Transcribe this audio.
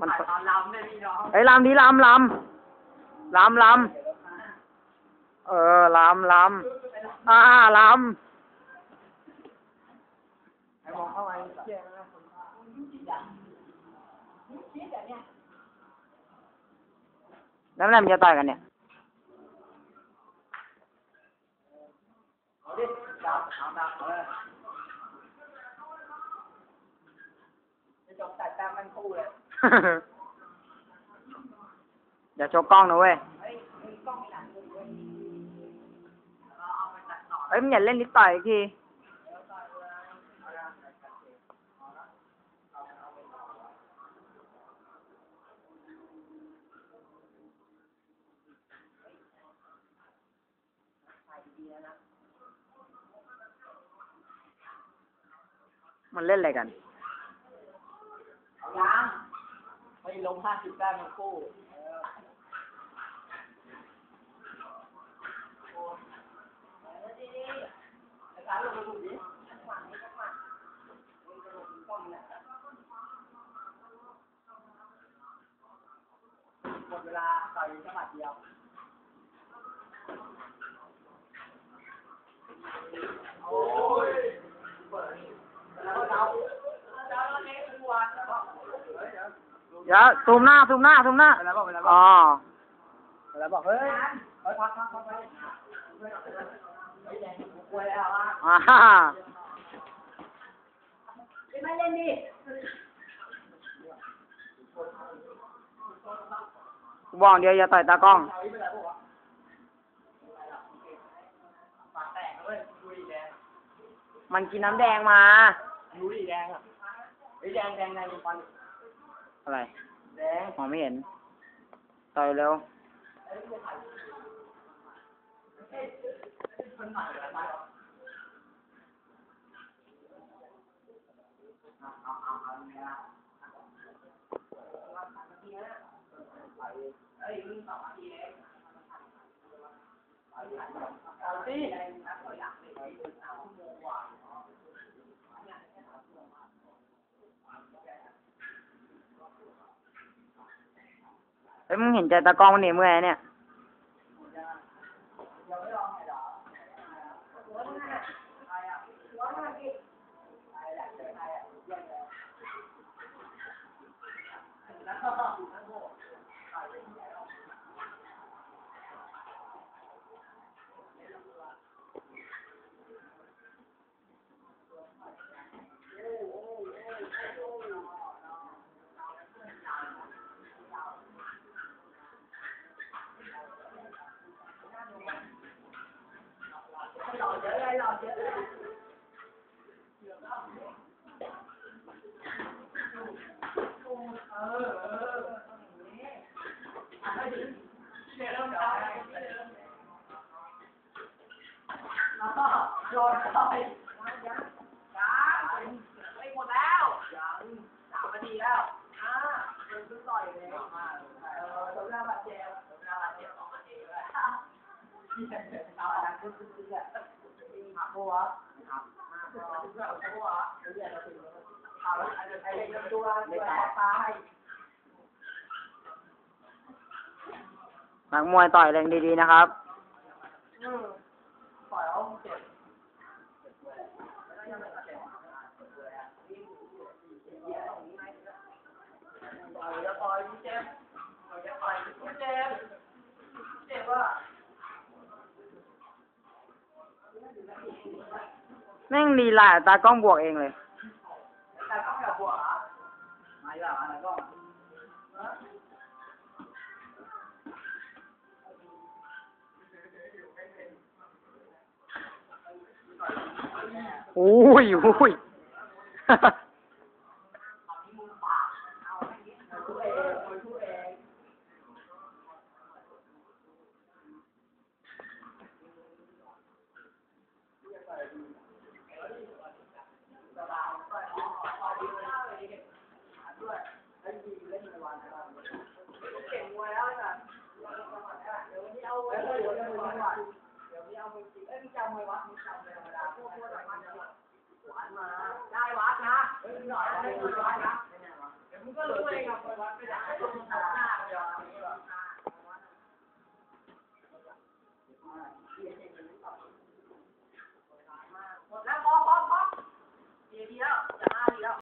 มันตอนลำเนี่ยพี่น้องเอ้ยลำดีลำลำลำลำเออลำลำอ่าลไอ้มองเข้าไปเจ๊นะำแล้วเมื่อไหร่มันจะต่อยกันเนี่ยเอาดิดับเอาดับเอาเลยจะจบตัดตามมันคู่เลย อย่าโชว์กล้องนะเว้ย เฮ้ยมึงอย่าเล่นนิดต่อยอีกทีมันเล่นอะไรกันยัง ไม่ล้มห้าสิบได้มันคู่เออโอ้ร้านลงมาดูดิจังหวะนี้จังหนี่กระโดดถึงกล้องเนี่ยหมดเวลาต่อยจังหวะเดียว โอ้ยเปิดแล้วเราเราเราเล่นทุกวันแล้วก็เฮ้ยเดี๋ยว เดี๋ยวซูมหน้าซูมหน้าซูมหน้าเวลาบอกเวลาบอ๋ออกเวลาบอกเฮ้ยเฮ้ยพักพักพักไปเฮ้ยแดงกูกลัวแล้วอะอ่าฮ่าไม่เล่นดิกูบอกเดียวอย่าต่อยตากล้องเอาอีกไปไหนพวกวะปากแตกเลยดูดิแดงมันกินน้ำแดงมาดูดิแดงอะเฮ้ยแดงแดงแดงฟัน อะไรแดงมองไม่เห็น ต่อยเร็วคนใหม่เหรอมาเอาเอาเอาเอาเนี่ยเฮ้ยมึงสองนาทีเองเอาสิ เอ้ย มึงเห็นใจตากล้องมันเหนื่อยเมื่อยเนี่ย รอคอยยังไม่หมดแล้วยังสามนาทีแล้วอ่าเป็นชุดต่อยเลยเออโดนหน้าบาดเจ็บโดนหน้าบาดเจ็บสองนาทีเลยเอาอันนั้นคือคือ หักหัวหักหัวหัวเดี๋ยเราถึงเอาไอ้ไอ้เด็กตัวตัวตายนักมวยต่อยแรงดีๆนะครับ อืมปล่อยเอาเจ็บปล่อยแล้วปล่อยเจ็บปล่อยแล้วปล่อยเจ็บเจ็บอะ แม่งดีลาตากล้องบวกเองเลยตากล้องอยากบวกเหรอมาอย่ามาตากล้องอ้ยอุ้ย ทุกเองทุกเอง เก่งมวยแล้วจ้ะเดี๋ยววันนี้เอาเดี๋ยวเดี๋ยวเดี๋ยวเดี๋ยวเดี๋ยวนี้เอามือจริงเอ้ยมึงจำมวยวัดมึงจำเลยธรรมดาพวกพวกอะไรมันหวานมา ได้วัดนะเฮ้ยมึงหน่อยได้วัดนะเดี๋ยวมึงก็รู้เองอะมวยวัด